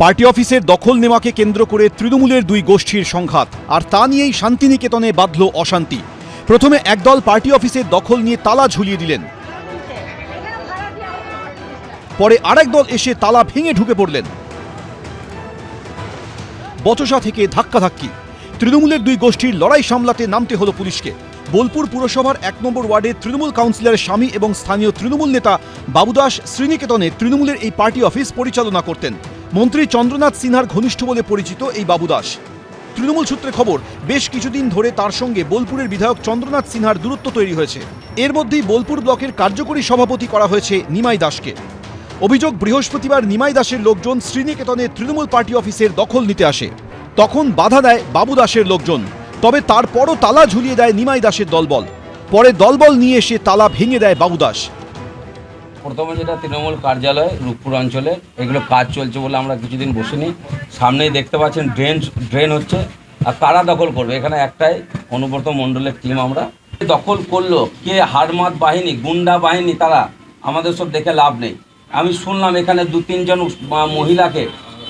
Party অফিসের দখল নেওয়াকে কেন্দ্র করে তৃণমূলের দুই গোষ্ঠীর সংঘাত, আর তা নিয়েই শান্তিনিকেতনে বাঁধল অশান্তি। প্রথমে একদল পার্টি অফিসের দখল নিয়ে তালা ঝুলিয়ে দিলেন। পরে আরেক দল এসে তালা ভেঙে ঢুকে পড়লেন। বচসা থেকে ধাক্কাধাক্কি তৃণমূলের দুই গোষ্ঠীর লড়াই সামলাতে নামতে হলো পুলিশকে। বোলপুর পুরসভার এক নম্বর ওয়ার্ডে তৃণমূল কাউন্সিলরের স্বামী এবং স্থানীয় তৃণমূল নেতা বাবুদাস শ্রীনিকেতনে তৃণমূলের এই পার্টি অফিস পরিচালনা করতেন। মন্ত্রী চন্দ্রনাথ সিনহার ঘনিষ্ঠ বলে পরিচিত এই বাবুদাস। তৃণমূল সূত্রে খবর, বেশ কিছুদিন ধরে তার সঙ্গে বোলপুরের বিধায়ক চন্দ্রনাথ সিনহার দূরত্ব তৈরি হয়েছে। এর মধ্যেই বোলপুর ব্লকের কার্যকরী সভাপতি করা হয়েছে নিমাই দাসকে। অভিযোগ, বৃহস্পতিবার নিমাই দাসের লোকজন শ্রীনিকেতনে তৃণমূল পার্টি অফিসের দখল নিতে আসে। তখন বাধা দেয় বাবু দাসের লোকজন, তবে তারপরও তালা ঝুলিয়ে দেয় নিমাই দাসের দলবল। পরে দলবল নিয়ে এসে তালা ভেঙে দেয় বাবু দাস প্রথমে যেটা তৃণমূল কার্যালয়, রূপপুর অঞ্চলে, এগুলো কাজ চলছে বলে আমরা কিছুদিন বসিনি। সামনেই দেখতে পাচ্ছেন, ড্রেন ড্রেন হচ্ছে, আর কারা দখল করবে। এখানে একটাই অনুব্রত মণ্ডলের টিম আমরা। দখল করল? কে হারমাত বাহিনী, গুন্ডা বাহিনী, তারা? আমাদের সব দেখে লাভ নেই। আমি শুনলাম এখানে দু, তিনজন মহিলাকে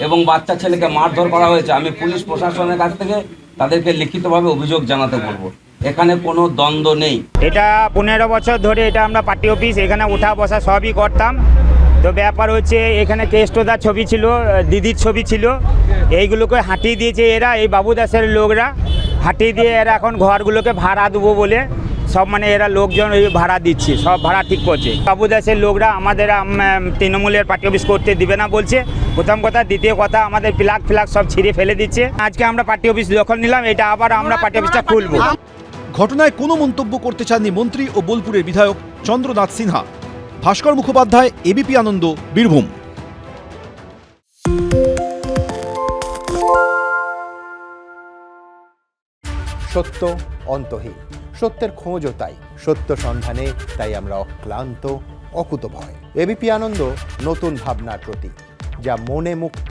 এবং বাচ্চা ছেলেকে মারধর করা হয়েছে। আমি পুলিশ প্রশাসনের কাছ থেকে তাদেরকে লিখিতভাবে অভিযোগ জানাতে বলব। এখানে কোনো দ্বন্দ্ব নেই। এটা পনেরো বছর ধরে এটা আমরা পার্টি অফিস, এখানে উঠা বসা সবই করতাম। তো ব্যাপার হচ্ছে এখানে কেষ্টদার ছবি ছিল, দিদির ছবি ছিল। এইগুলোকে হাঁটিয়ে দিয়েছে এরা, এই বাবু দাসের লোকরা। হাঁটিয়ে দিয়ে এরা এখন ঘরগুলোকে ভাড়া দেবো বলে সব মানে এরা লোকজন ওই ভাড়া দিচ্ছে, সব ভাড়া ঠিক করছে। বাবু দাসের লোকরা আমাদের তৃণমূলের পার্টি অফিস করতে দিবে না বলছে। প্রথম কথা, দ্বিতীয় কথা, আমাদের প্লাগ ফ্লাগ সব ছিঁড়ে ফেলে দিচ্ছে। আজকে আমরা পার্টি অফিস দখল নিলাম, এটা আবার আমরা পার্টি অফিসটা খুলবো। ঘটনায় কোনো মন্তব্য করতে চাননি মন্ত্রী ও বোলপুরের বিধায়ক চন্দ্রনাথ সিনহা। ভাস্কর মুখোপাধ্যায় এবিপি আনন্দ, বীরভূম। সত্য অন্তহীন। সত্যের খোঁজও তাই। সত্য সন্ধানে তাই আমরা অক্লান্ত, অকুতভয়। এবিপি আনন্দ, নতুন ভাবনার প্রতীক, যা মনে মুক্ত